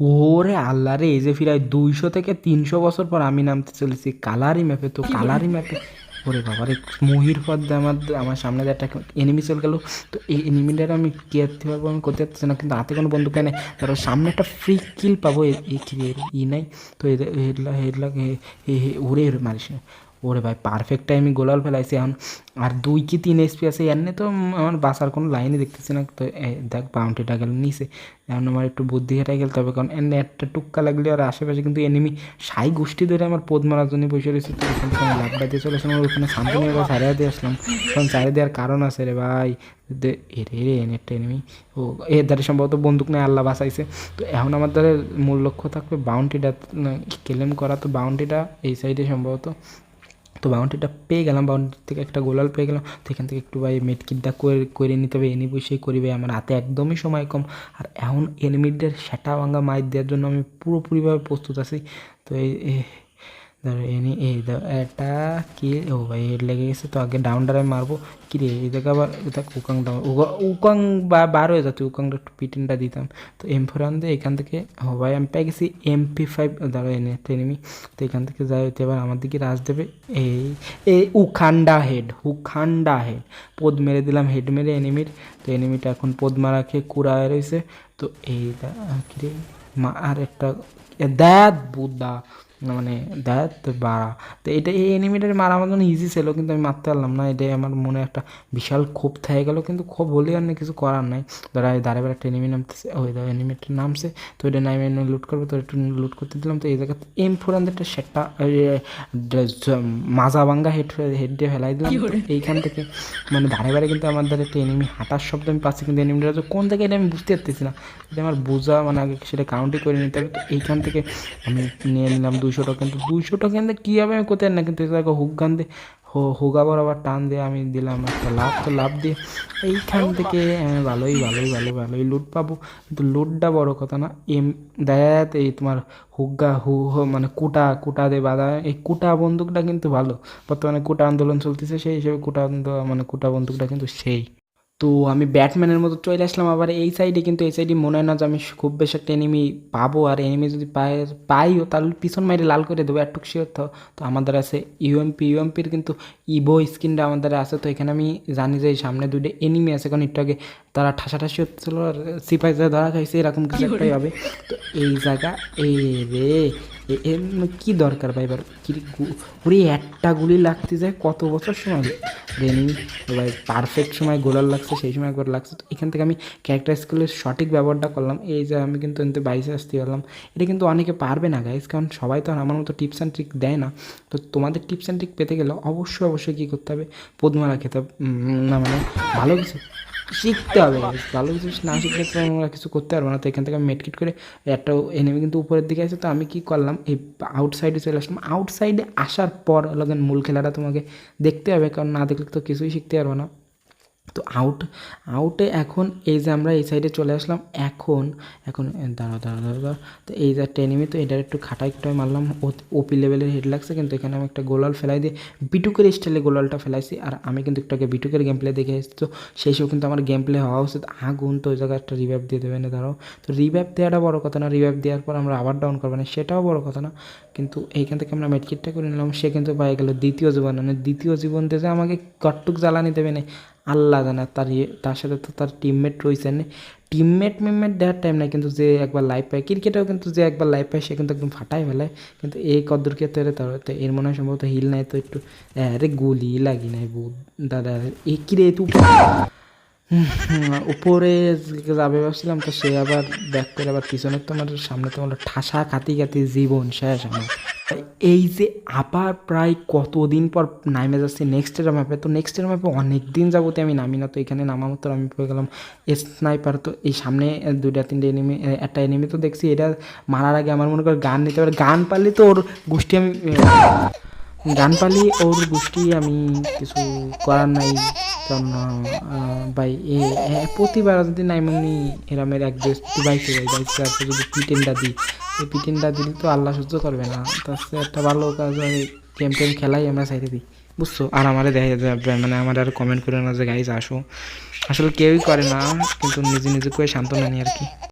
ওরে আল্লাহ রে এই যে ফিরায় দুইশো থেকে তিনশো বছর পর আমি নামতে চলেছি কালারি ম্যাপে তো কালারি ম্যাপে। ওরে বাবা রে মহির পদ্মে আমার আমার সামনে দিয়ে একটা এনিমি চলে গেল তো এই এনিমিটার আমি করতে পারব আমি করতে পারতেছি না কিন্তু হাতে কোনো বন্দুক নেই। ধরো সামনে একটা ফ্রি কিল পাবো এই কি ই নাই। তো এদের হেডলা হেডলা ওরে মারিস না। ওরে ভাই পারফেক্ট টাইমে গোলাল ফেলাইছে এখন। আর দুই কি তিন এসপি আছে, এমনি তো আমার বাসার কোনো লাইনই দেখতেছি না। তো দেখ বাউন্টিটা গেল নিচে। এখন আমার একটু বুদ্ধি হেঁটে গেল তবে কারণ এমনি একটা টুক্কা লাগলে আর আশেপাশে কিন্তু এনিমি সাই গোষ্ঠী ধরে আমার পদ মারার জন্য বসে রয়েছে। তো ওখান লাভটা দিয়ে চলে আসলাম ওখানে শান্তিনির বা সারিয়া দিয়ে আসলাম। কারণ সারিয়া দেওয়ার কারণ আছে রে ভাই। দে- এ রে এনে একটা এনিমি ও এর দ্বারা সম্ভবত বন্দুক নেই, আল্লাহ বাঁচাইছে। তো এখন আমার দ্বারা মূল লক্ষ্য থাকবে বাউন্টিটা ক্লেম করা। তো বাউন্টিটা এই সাইডে সম্ভবত তো বাউন্ডারিটা পেয়ে গেলাম বাউন্ডারি থেকে একটা গোলাল পেয়ে গেলাম। তো এখান থেকে একটু ভাই মেটকিটটা করে নিতে হবে এনি বসেই করিবে আমার হাতে একদমই সময় কম। আর এখন এনিমিডের সেটা ভাঙা মাইর দেওয়ার জন্য আমি পুরোপুরিভাবে প্রস্তুত আছি। তো এই- ধরো এনি এই দাও এটা কি ও ভাই হেড লেগে গেছে তো আগে ডাউন ডারে মারবো কি রে জায়গা আবার দেখ উকাং ডাউন উকাং বা বার হয়ে যাচ্ছে উকাংটা একটু পিটিনটা দিতাম তো এম ফোর আনতে এখান থেকে ও ভাই আমি পেয়ে গেছি এমপি ফাইভ ধরো এনে এনিমি তো এখান থেকে যাই হতে এবার আমার দিকে রাজ দেবে এই এই উখান্ডা হেড উখান্ডা হেড পদ মেরে দিলাম হেড মেরে এনিমির তো এনিমিটা এখন পদ মারা খেয়ে কুড়ায় রয়েছে তো এই দা- কি রে মা আর একটা দ্যাত বুদ্ধা মানে দ্যাত বাড়া। তো এটা এই এনিমিটার মারা আমার জন্য ইজি ছিল কিন্তু আমি মারতে পারলাম না। এটাই আমার মনে একটা বিশাল ক্ষোভ থেকে গেল কিন্তু ক্ষোভ হলে আর না কিছু করার নাই। ধরা এই দাঁড়ে একটা এনিমি নামতেছে ওই দাঁড়া এনিমিটা নামছে তো এটা নামে লুট করব তো একটু লুট করতে দিলাম। তো এই জায়গাতে এম ফোর একটা সেটটা মাজা ভাঙ্গা হেড হেড দিয়ে ফেলাই দিলাম। এইখান থেকে মানে ধারে বারে কিন্তু আমার দ্বারা একটা এনিমি হাঁটার শব্দ আমি পাচ্ছি কিন্তু এনিমিটা কোন থেকে এটা আমি বুঝতে পারতেছি না। এটা আমার বোঝা মানে আগে সেটা কাউন্টই করে নিতে হবে। তো এইখান থেকে আমি নিয়ে নিলাম দুশো টাকা কিন্তু দুশো টাকা কিন্তু কী হবে আমি কোথায় না, কিন্তু এটা হুক গান দিয়ে হোগা বরাবর টান দিয়ে আমি দিলাম একটা লাভ, তো লাভ দিয়ে। এইখান থেকে ভালোই ভালোই ভালো ভালোই লুট পাবো। কিন্তু লুটটা বড় কথা না, এম, দেখ এই তোমার হুগা হু হু মানে কুটা কুটা দিয়ে বাঁধা এই কুটা বন্দুকটা কিন্তু ভালো। বর্তমানে কুটা আন্দোলন চলতেছে, সেই হিসেবে কুটা মানে কুটা বন্দুকটা কিন্তু সেই। তো আমি ব্যাটম্যানের মতো চলে আসলাম আবার এই সাইডে কিন্তু এই সাইডে মনে হয় না যে আমি খুব বেশি একটা এনিমি পাবো। আর এনিমি যদি পাই পাইও তাহলে পিছন মাইরে লাল করে দেবো একটু শিওর তো। তো আমাদের আছে ইউএমপি ইউএমপির কিন্তু ইবো স্কিনটা আমাদের আছে তো এখানে আমি জানি যে এই সামনে দুটো এনিমি আছে কারণ একটু আগে তারা ঠাসাঠাসি হচ্ছিল আর সিপাই ধরা খাইছে এরকম কিছু একটাই হবে। তো এই জায়গা এই রে এ- মানে কি দরকার ভাই? এবার কি ওরে একটা গুলি লাগতে যায় কত বছর সময়? রেনি ভাই পারফেক্ট সময় গোলার লাগছে, সেই সময় একবার লাগছে। তো এখান থেকে আমি ক্যারেক্টার স্কিলের সঠিক ব্যবহারটা করলাম। এই যে আমি কিন্তু এতে বাইশে আসতে পারলাম। এটা কিন্তু অনেকে পারবে না গাইজ কারণ সবাই তো আমার মতো টিপস অ্যান্ড ট্রিক দেয় না। তো তোমাদের টিপস অ্যান্ড ট্রিক পেতে গেলে অবশ্যই অবশ্যই কী করতে হবে? পদ্মারা খেতে না মানে ভালো কিছু? শিখতে হবে। ভালো কিছু না শিখলে তো আমরা কিছু করতে পারব না। তো এখান থেকে আমি মেটকিট করে একটা এনেমি কিন্তু উপরের দিকে আছে। তো আমি কি করলাম? এই আউটসাইডে চলে আসলাম। আউটসাইডে আসার পর লগেন মূল খেলাটা তোমাকে দেখতে হবে। কারণ না দেখলে তো কিছুই শিখতে পারব না। তো আউট আউটে এখন এই যে আমরা এই সাইডে চলে আসলাম, এখন এখন দাঁড়াও দাঁড়াও দাঁড়াও। তো এই যে একটা এনিমি তো এটার একটু খাটাই খাটাই মারলাম ওপি লেভেলের হেড লাগছে, কিন্তু এখানে আমি একটা গোলাল ফেলাই দিয়ে বিটুকের স্টাইলে গোলালটা ফেলাইছি, আর আমি কিন্তু একটু আগে বিটুকের গেম প্লে দেখে এসেছি, তো সেই সব কিন্তু আমার গেম প্লে হওয়া উচিত আগুন তো ওই জায়গায় একটা রিভাইভ দিয়ে দেবে না, দাঁড়াও, তো রিভাইভ দেওয়াটা বড় কথা না রিভাইভ দেওয়ার পর আমরা আবার ডাউন করব না, সেটাও বড় কথা না, কিন্তু এইখান থেকে আমরা মেটকিটটা করে নিলাম, সে কিন্তু পাই গেল দ্বিতীয় জীবন মানে দ্বিতীয় জীবন দিয়ে আমাকে কটটুক জ্বালানি দেবে না আল্লাহ জানে তার ইয়ে তার সাথে তো তার টিমমেট রয়েছে না। টিমমেট মিমমেট দেওয়ার টাইম নাই কিন্তু যে একবার লাইভ পায় ক্রিকেটেও কিন্তু যে একবার লাইভ পায় সে কিন্তু একদম ফাটাই ফেলায় কিন্তু এই কদ্দুর ক্ষেত্রে তার তো এর মনে হয় সম্ভবত হিল নাই তো একটু আরে গুলি লাগি নাই দাদা এ কিরে হুম, উপরে যাবে ভাবছিলাম তো সে আবার ব্যাক করে আবার পিছনে তোমার সামনে তোমার ঠাসা খাতি খাতি জীবন শেষ আমার। এই যে আবার প্রায় কতদিন পর নামে যাচ্ছে নেক্সটের ম্যাপে তো নেক্সটের ম্যাপে অনেক দিন যাবতে আমি নামি না, তো এখানে নামা আমি পড়ে গেলাম স্নাইপার তো এই সামনে দুইটা, তিনটে এনিমি একটা এনিমি তো দেখছি, এটা মারার আগে আমার মনে করে গান নিতে পারে। গান পারলে তো ওর গোষ্ঠী আমি গান পালি ওর গোষ্ঠী আমি কিছু করার নাই। কারণ ভাই, এ প্রতিবার যদি নাইমনি এরামের এক দেশ বাইকে যাই বাইকে যদি দিই এই পিটিনটা দিলে তো আল্লাহ সহ্য করবে না। তার একটা ভালো কাজ হয় গেম টেম খেলাই আমরা সাইডে দিই, বুঝছ? আর আমার দেখা যাবে মানে আমার আর কমেন্ট করে না যে গাইজ আসো। আসলে কেউই করে না, কিন্তু নিজে নিজে করে সান্ত্বনা নিই আর কি।